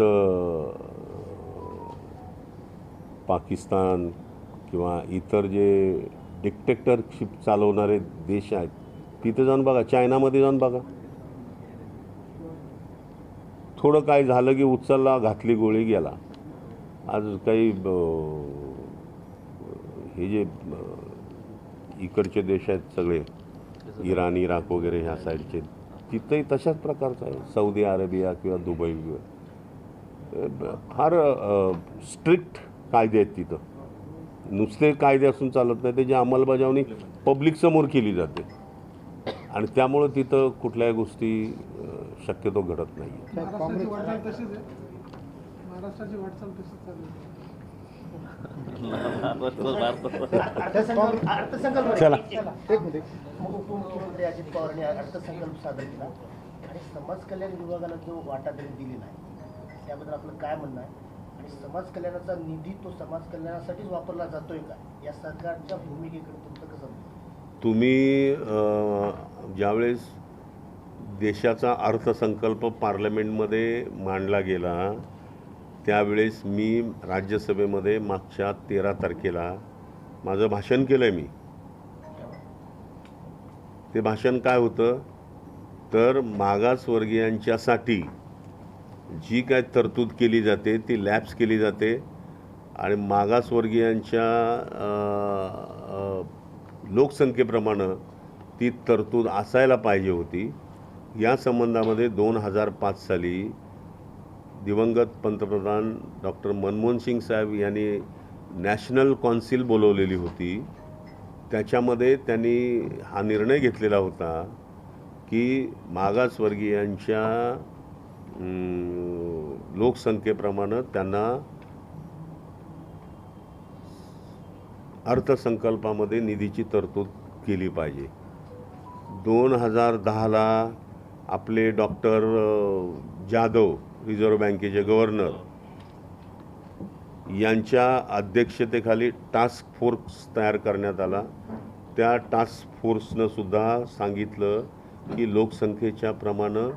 तिथं पाकिस्तान किंवा इतर जे डिक्टेक्टरशिप चालवणारे देश आहेत तिथं जाऊन बघा चायनामध्ये जाऊन बघा. थोडं काय झालं की उचलला घातली गोळी गेला. आज काही हे जे इकडचे देश आहेत सगळे इराण इराक वगैरे ह्या साईडचे तिथंही तशाच प्रकारचं आहे. सौदी अरेबिया किंवा दुबई अं, फार स्ट्रिक्ट कायदे आहेत तिथं. नुसते कायदे असून चालत नाही त्याची अंमलबजावणी पब्लिक समोर केली जाते. आणि त्यामुळं तिथं कुठल्याही गोष्टी शक्यतो घडत नाही चालू अर्थसंकल्प अर्थसंकल्प चला. एक मिनिट. मग उपमुख्यमंत्री अजित पवारांनी अर्थसंकल्प सादर केला. आणि समाज कल्याण विभागाला जो वाटा त्यांनी दिलेला आहे त्याबद्दल आपलं काय म्हणणं आहे? आणि समाज कल्याणाचा निधी तो समाज कल्याणासाठीच वापरला जातोय का? या सरकारच्या भूमिकेकडे तुमचं कसं तुम्ही ज्यावेळेस देशाचा अर्थसंकल्प पार्लमेंटमध्ये मांडला गेला त्यावेळेस मी राज्यसभेमध्ये मागच्या तेरा तारखेला माझं भाषण केलं आहे मी. ते भाषण काय होतं? तर मागासवर्गीयांच्यासाठी जी काय तरतूद केली जाते ती लॅप्स केली जाते आणि मागासवर्गीयांच्या लोकसंख्येप्रमाणे ती तरतूद असायला पाहिजे होती. या संबंधामध्ये दोन हजार पाच साली दिवंगत पंतप्रधान डॉक्टर मनमोहन सिंग साहेब यांनी नॅशनल कौन्सिल बोलवलेली होती. त्याच्यामध्ये त्यांनी हा निर्णय घेतलेला होता की मागासवर्गीयांच्या लोकसंख्येप्रमाणे त्यांना अर्थसंकल्पामध्ये निधीची तरतूद केली पाहिजे. दोन हजार दहाला आपले डॉक्टर जाधव रिझर्व्ह बँकेचे गव्हर्नर यांच्या अध्यक्षतेखाली टास्क फोर्स तयार करण्यात आला. त्या टास्क फोर्सनं सुद्धा सांगितलं की लोकसंख्येच्या प्रमाणं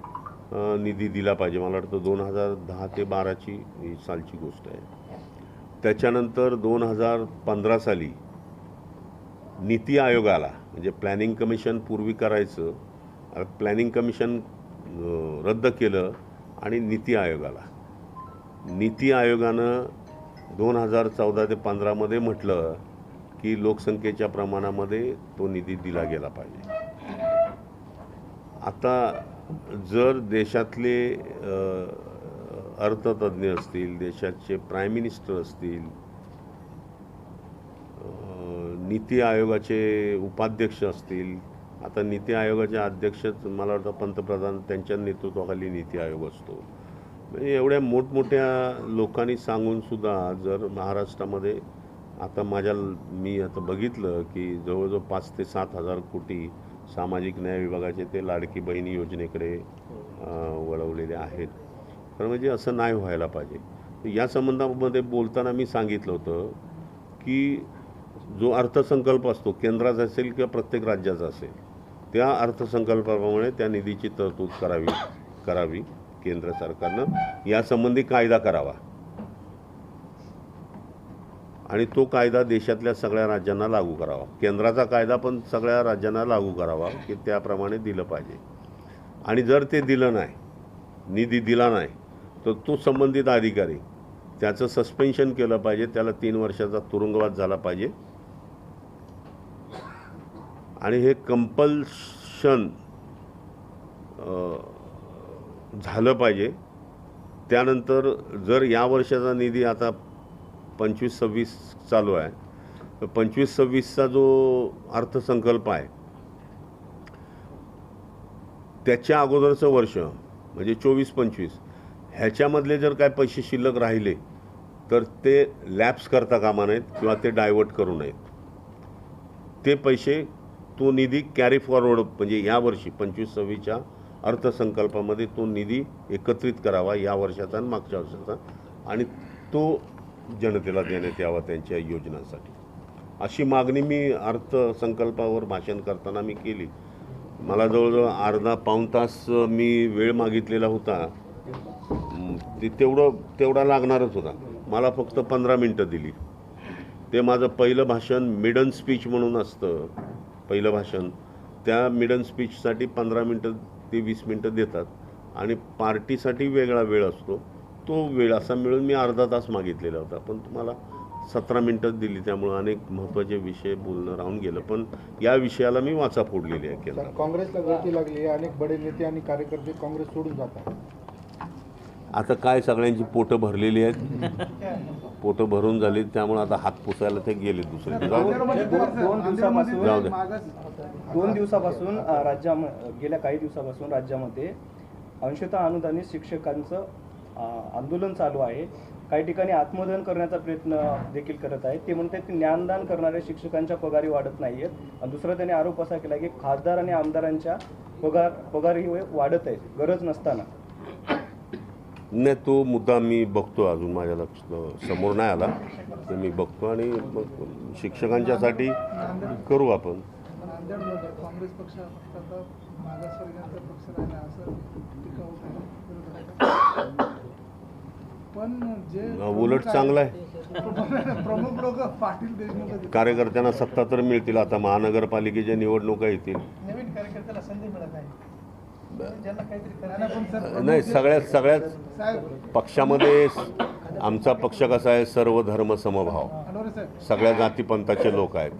निधी दिला पाहिजे. मला वाटतं दोन हजार दहा ते बाराची ही सालची गोष्ट आहे. त्याच्यानंतर दोन हजार पंधरा साली नीती आयोगाला म्हणजे प्लॅनिंग कमिशन पूर्वी करायचं प्लॅनिंग कमिशन रद्द केलं आणि नीती आयोगाला. नीती आयोगानं दोन हजार चौदा ते पंधरामध्ये म्हटलं की लोकसंख्येच्या प्रमाणामध्ये तो निधी दिला गेला पाहिजे. आता जर देशातले अर्थतज्ज्ञ असतील देशाचे प्राईम मिनिस्टर असतील नीती आयोगाचे उपाध्यक्ष असतील आता नीती आयोगाचे अध्यक्षच मला वाटतं पंतप्रधान त्यांच्या नेतृत्वाखाली नीती आयोग असतो. म्हणजे एवढ्या मोठमोठ्या लोकांनी सांगूनसुद्धा जर महाराष्ट्रामध्ये आता माझ्या मी आता बघितलं की जवळजवळ पाच ते सात हजार कोटी सामाजिक न्याय विभागाचे ते लाडकी बहिणी योजनेकडे अ, वळवलेले आहेत. खरं म्हणजे असं नाही व्हायला पाहिजे. तर या संबंधामध्ये बोलताना मी सांगितलं होतं की जो अर्थसंकल्प असतो केंद्राचा असेल किंवा प्रत्येक राज्याचा असेल त्या अर्थसंकल्पाप्रमाणे त्या निधीची तरतूद करावी करावी केंद्र सरकारनं. यासंबंधी कायदा करावा. आणि तो कायदा देशातल्या सगळ्या राज्यांना लागू करावा. केंद्राचा कायदा पण सगळ्या राज्यांना लागू करावा की त्याप्रमाणे दिलं पाहिजे. आणि जर ते दिलं नाही निधी दिला नाही तर तो संबंधित अधिकारी त्याचं सस्पेन्शन केलं पाहिजे त्याला तीन वर्षाचा तुरुंगवास झाला पाहिजे. आणि हे कंपल्शन झालं पाहिजे. त्यानंतर जर या वर्षाचा निधी आता पंचवीस सव्वीस चालू आहे. तर पंचवीस सव्वीसचा जो अर्थसंकल्प आहे त्याच्या अगोदरचं वर्ष म्हणजे चोवीस पंचवीस ह्याच्यामधले जर काय पैसे शिल्लक राहिले तर ते लॅप्स करता कामा नयेत किंवा ते डायवर्ट करू नयेत. ते पैसे तो निधी कॅरी फॉरवर्ड म्हणजे यावर्षी पंचवीस सव्वीसच्या अर्थसंकल्पामध्ये तो निधी एकत्रित करावा या वर्षाचा आणि मागच्या वर्षाचा. आणि तो जनतेला देण्यात यावा त्यांच्या योजनांसाठी. अशी मागणी मी अर्थसंकल्पावर भाषण करताना मी केली. मला जवळजवळ अर्धा पाऊण तास मी वेळ मागितलेला होता. ते तेवढं तेवढा लागणारच होता. मला फक्त पंधरा मिनटं दिली. ते माझं पहिलं भाषण मिडन स्पीच म्हणून असतं पहिलं भाषण. त्या मिडन स्पीचसाठी पंधरा मिनटं ते वीस मिनटं देतात. आणि पार्टीसाठी वेगळा वेळ असतो. तो वेळ असा मिळून मी अर्धा तास मागितलेला होता. पण तुम्हाला सतरा मिनटं दिली त्यामुळं अनेक महत्त्वाचे विषय बोलणं राहून गेलं. पण या विषयाला मी वाचा फोडलेली आहे केंद्रात. काँग्रेसला गळती लागली अनेक बडे नेते आणि कार्यकर्ते काँग्रेस सोडून जातात आता काय सगळ्यांची पोटं भरलेली आहेत. पोटं भरून झाली. त्यामुळे आता हात पुसायला ते गेले दुसरे जाऊ दे. नांदेडमध्ये दोन- नांदेडमध्ये जाऊ दे. दोन दिवसापासून अ, राज्या गेल्या काही दिवसापासून राज्यामध्ये अंशतः अनुदानित शिक्षकांचं आंदोलन चालू आहे. काही ठिकाणी आत्मदहन करण्याचा प्रयत्न देखील करत आहेत. ते म्हणतात की ज्ञानदान करणाऱ्या शिक्षकांच्या पगारी वाढत नाहीयेत. आणि दुसरा त्यांनी आरोप असा केला की खासदार आणि आमदारांच्या पगार पगारही वाढत आहेत. गरज नसताना. नाही तो मुद्दा मी बघतो अजून माझ्या लक्ष समोर नाही आला. ते मी बघतो आणि मग शिक्षकांच्यासाठी करू आपण. काँग्रेस पण जे उलट चांगलं आहे. प्रमुख लोक पाटील देशमुख. कार्यकर्त्यांना सत्ता तर मिळतील आता. महानगरपालिकेच्या निवडणुका येतील. नवीन कार्यकर्त्याला संधी मिळत आहे. ज्यांना काहीतरी करायला पण सर नाही सगळ्यात सगळ्यात साहेब. पक्षामध्ये आमचा पक्ष कसा आहे? सर्व धर्म समभाव. सगळ्या जातीपंथाचे लोक आहेत.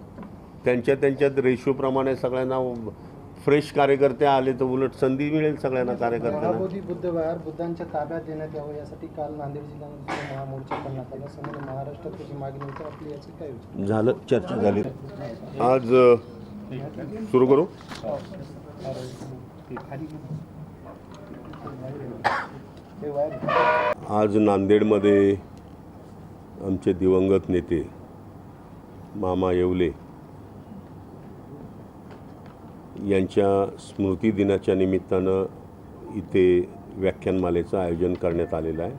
त्यांच्या त्यांच्यात रेशोप्रमाणे सगळ्यांना फ्रेश कार्यकर्ते आले तर उलट संधी मिळेल सगळ्यांना कार्यकर्त्यांना? महाबोधी बुद्धविहार बुद्धांच्या ताब्यात देण्यात यावं यासाठी काल नांदेड जिल्ह्यामध्ये महामोर्चा करण्यात आला समोर महाराष्ट्रात त्याची मागणी होती आपली याची काय योजना? झालं चर्चा झाली. आज सुरू करू? आज नांदेडमध्ये आमचे दिवंगत नेते मामा येवले यांच्या स्मृतिदिनाच्या निमित्तानं इथे व्याख्यानमालेचं आयोजन करण्यात आलेलं आहे.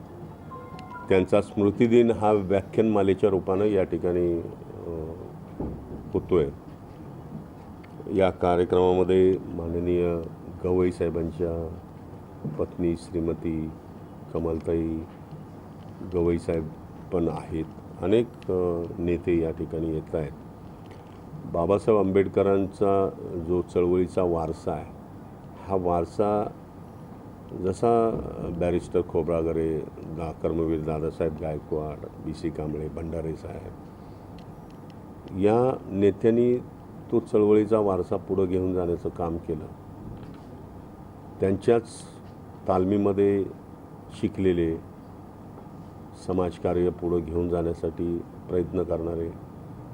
त्यांचा स्मृतिदिन हा व्याख्यानमालेच्या रूपानं या ठिकाणी होतो आहे या कार्यक्रमामध्ये माननीय गवई साहेबांच्या पत्नी श्रीमती कमलताई गवई साहेब पण आहेत. अनेक नेते या ठिकाणी येत आहेत. बाबासाहेब आंबेडकरांचा जो चळवळीचा वारसा आहे हा वारसा जसा बॅरिस्टर खोब्रागरे दा कर्मवीर दादासाहेब गायकवाड बी सी कांबळे भंडारे साहेब या नेत्यांनी तो चळवळीचा वारसा पुढं घेऊन जाण्याचं काम केलं. त्यांच्याच तालमीमध्ये शिकलेले समाजकार्य पुढं घेऊन जाण्यासाठी प्रयत्न करणारे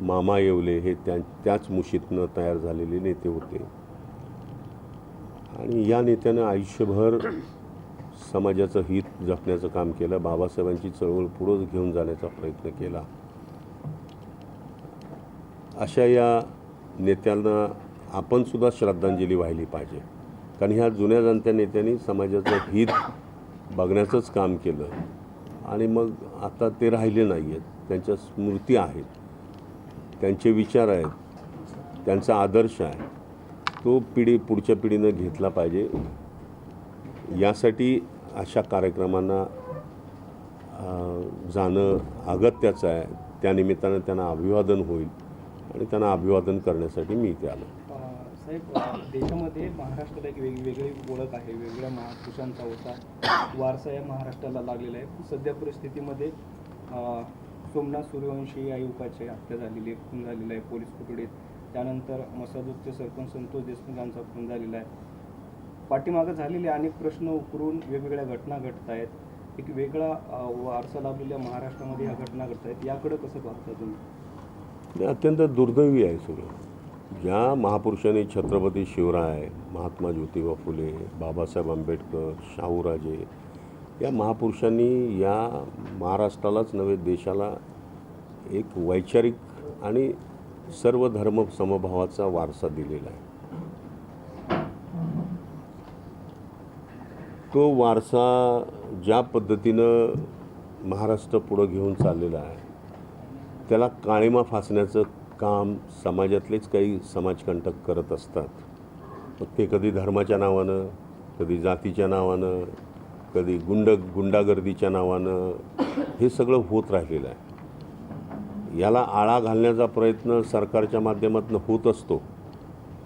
मामा येवले हे त्या त्याच मुशीतनं तयार झालेले नेते होते. आणि या नेत्यानं आयुष्यभर समाजाचं हित जपण्याचं काम केलं. बाबासाहेबांची चळवळ पुढं घेऊन जाण्याचा प्रयत्न केला. अशा या नेत्यांना आपणसुद्धा श्रद्धांजली वाहिली पाहिजे. कारण ह्या जुन्या जाणत्या नेत्यांनी समाजाचं हित बघण्याचंच काम केलं. आणि मग आता ते राहिले नाही आहेत त्यांच्या स्मृती आहेत. त्यांचे विचार आहेत त्यांचा आदर्श आहे तो पिढी पुढच्या पिढीनं घेतला पाहिजे. यासाठी अशा कार्यक्रमांना जाणं अगत्याचं आहे. त्यानिमित्तानं त्यांना अभिवादन होईल आणि त्यांना अभिवादन करण्यासाठी मी इथे आलो साहेब देशामध्ये महाराष्ट्राला एक वेगवेगळी ओळख आहे. वेगळ्या महापुरुषांचा होता. वारसा या महाराष्ट्राला लागलेला आहे. सध्या परिस्थितीमध्ये सोमनाथ सूर्यवंशी या युवकाची हत्या झालेली आहे खून झालेला आहे पोलीस कोठडीत. त्यानंतर मसाजूदचे सरपंच संतोष देशमुख यांचा खून झालेला आहे. पाठीमागं झालेले अनेक प्रश्न उकरून वेगवेगळ्या घटना घडत आहेत. एक वेगळा वारसा लाभलेल्या महाराष्ट्रामध्ये या घटना घडत आहेत. याकडे कसं पाहता तुम्ही? अत्यंत दुर्दैवी आहे सगळं. ज्या महापुरुषांनी छत्रपती शिवराय महात्मा ज्योतिबा फुले बाबासाहेब आंबेडकर शाहूराजे या महापुरुषांनी या महाराष्ट्रालाच नव्हे देशाला एक वैचारिक आणि सर्व धर्म समभावाचा वारसा दिलेला आहे. तो वारसा ज्या पद्धतीनं महाराष्ट्र पुढं घेऊन चाललेला आहे त्याला काळीमा फासण्याचं काम समाजातलेच काही समाजकंटक करत असतात. मग ते कधी धर्माच्या नावानं कधी जातीच्या नावानं कधी गुंड गुंडागर्दीच्या नावानं हे सगळं होत राहिलेलं आहे. याला आळा घालण्याचा प्रयत्न सरकारच्या माध्यमातून होत असतो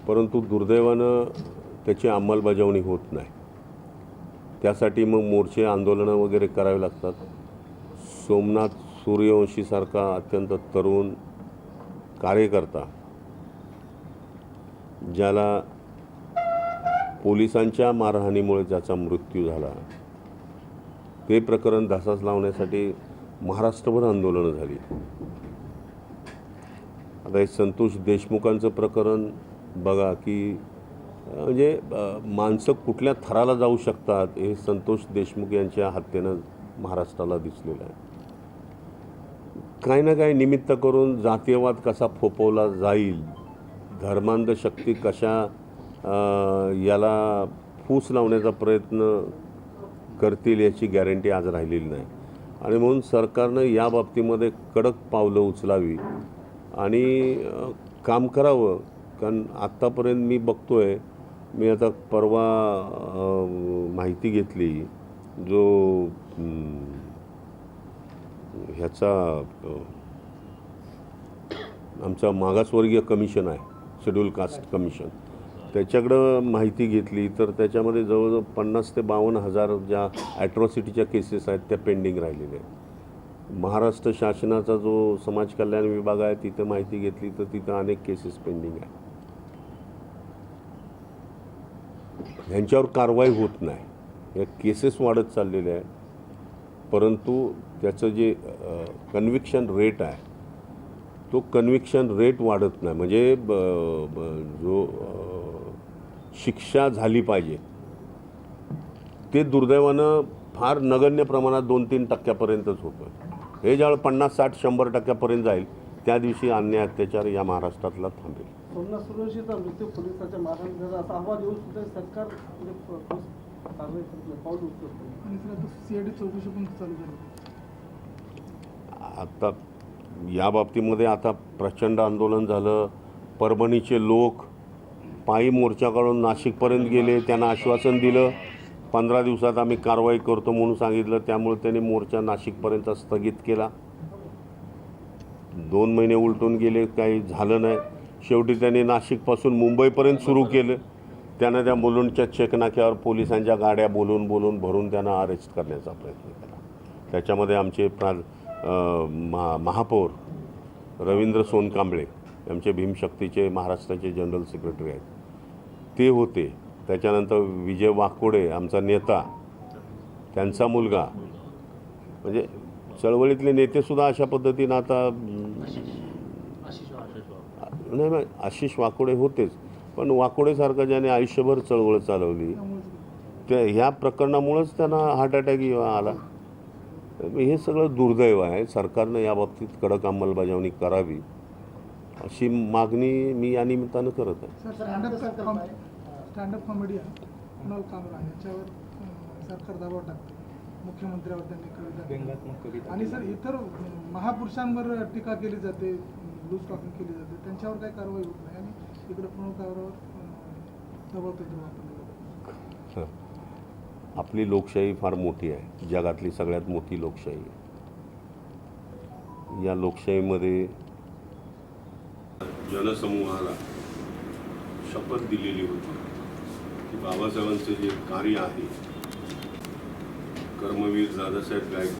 परंतु दुर्दैवानं त्याची अंमलबजावणी होत नाही. त्यासाठी मग मोर्चे आंदोलनं वगैरे करावी लागतात. सोमनाथ सूर्यवंशीसारखा अत्यंत तरुण कार्यकर्ता ज्याला पोलिसांच्या मारहाणीमुळे ज्याचा मृत्यू झाला. ते प्रकरण धासास लावण्यासाठी महाराष्ट्रभर आंदोलनं झाली. आता हे संतोष देशमुखांचं प्रकरण बघा की म्हणजे माणसं कुठल्या थराला जाऊ शकतात हे संतोष देशमुख यांच्या हत्येनं महाराष्ट्राला दिसलेलं आहे. काही ना काही निमित्त करून जातीयवाद कसा फोपवला जाईल धर्मांध शक्ती कशा याला फूस लावण्याचा प्रयत्न करतील याची गॅरंटी आज राहिलेली नाही. आणि म्हणून सरकारनं या बाबतीमध्ये कडक पावलं उचलावी आणि काम करावं. कारण आत्तापर्यंत मी बघतो आहे मी आता परवा माहिती घेतली जो ह्याचा आमचा मागासवर्गीय कमिशन आहे शेड्यूल कास्ट कमिशन. त्याच्याकडं माहिती घेतली तर त्याच्यामध्ये जवळजवळ पन्नास ते बावन्न हजार ज्या ॲट्रॉसिटीच्या केसेस आहेत त्या पेंडिंग राहिलेल्या आहेत. महाराष्ट्र शासनाचा जो समाज कल्याण विभाग आहे तिथं माहिती घेतली तर तिथं अनेक केसेस पेंडिंग आहे ह्यांच्यावर कारवाई होत नाही. या केसेस वाढत चाललेल्या आहे परंतु त्याचं जे कन्व्हिक्शन रेट आहे तो कन्व्हिक्शन रेट वाढत नाही. म्हणजे ब, ब, जो शिक्षा झाली पाहिजे ते दुर्दैवानं फार नगण्य प्रमाणात दोन तीन टक्क्यापर्यंतच होतं. हे ज्यावेळेस पन्नास साठ शंभर टक्क्यापर्यंत जाईल त्या दिवशी अन्याय अत्याचार या महाराष्ट्रातला थांबेल. सोमनाथ सूर्यवंशीचा मृत्यू पोलिसाच्या मारहाण झाला असा अहवाल येऊन सुद्धा सरकार म्हणजे पाऊल उचलत आता या बाबतीमध्ये आता प्रचंड आंदोलन झालं. परभणीचे लोक पायी मोर्चाकडून नाशिकपर्यंत गेले त्यांना आश्वासन दिलं. पंधरा दिवसात आम्ही कारवाई करतो म्हणून सांगितलं. त्यामुळे त्यांनी मोर्चा नाशिकपर्यंत स्थगित केला. दोन महिने उलटून गेले काही झालं नाही. शेवटी त्यांनी नाशिकपासून मुंबईपर्यंत सुरू केलं. त्यानं त्या मुलुंडच्या चेकनाक्यावर पोलिसांच्या गाड्या बोलून बोलून भरून त्यांना अरेस्ट करण्याचा प्रयत्न केला. त्याच्यामध्ये आमचे प्रा महा महापौर रवींद्र सोनकांबळे आमचे भीमशक्तीचे महाराष्ट्राचे जनरल सेक्रेटरी आहेत. ते होते. त्याच्यानंतर विजय वाकोडे आमचा नेता त्यांचा मुलगा. म्हणजे चळवळीतले नेतेसुद्धा अशा पद्धतीनं आता नाही नाही आशिष वाकोडे होतेच. पण वाकोडेसारखं ज्याने आयुष्यभर चळवळ चालवली त्या ह्या प्रकरणामुळंच त्यांना हार्ट अटॅक आला. हे सगळं दुर्दैव आहे. सरकारनं या बाबतीत कडक अंमलबजावणी करावी अशी मागणी मी या निमित्तानं करत आहे. स्टँडअप अर्थसंकल्प कॉम आहे. स्टँडअप कॉमेडियन कुणाल कामरा याच्यावर अं, सरकार दबाव टाकते. मुख्यमंत्र्यावर त्यांनी कविता आणि सर इतर महापुरुषांवर टीका केली जाते लूज टॉकिंग केली जाते. त्यांच्यावर काही कारवाई होत नाही. आणि इकडे प्रणव दबाव तंत्र वापरलं जातं. आपली लोकशाही फार मोठी आहे. जगातली सगळ्यात मोठी लोकशाही आहे. या लोकशाहीमध्ये जनसमूहाला शपथ दिलेली होती की बाबासाहेबांचं जे कार्य आहे कर्मवीर दादासाहेब गायकवाड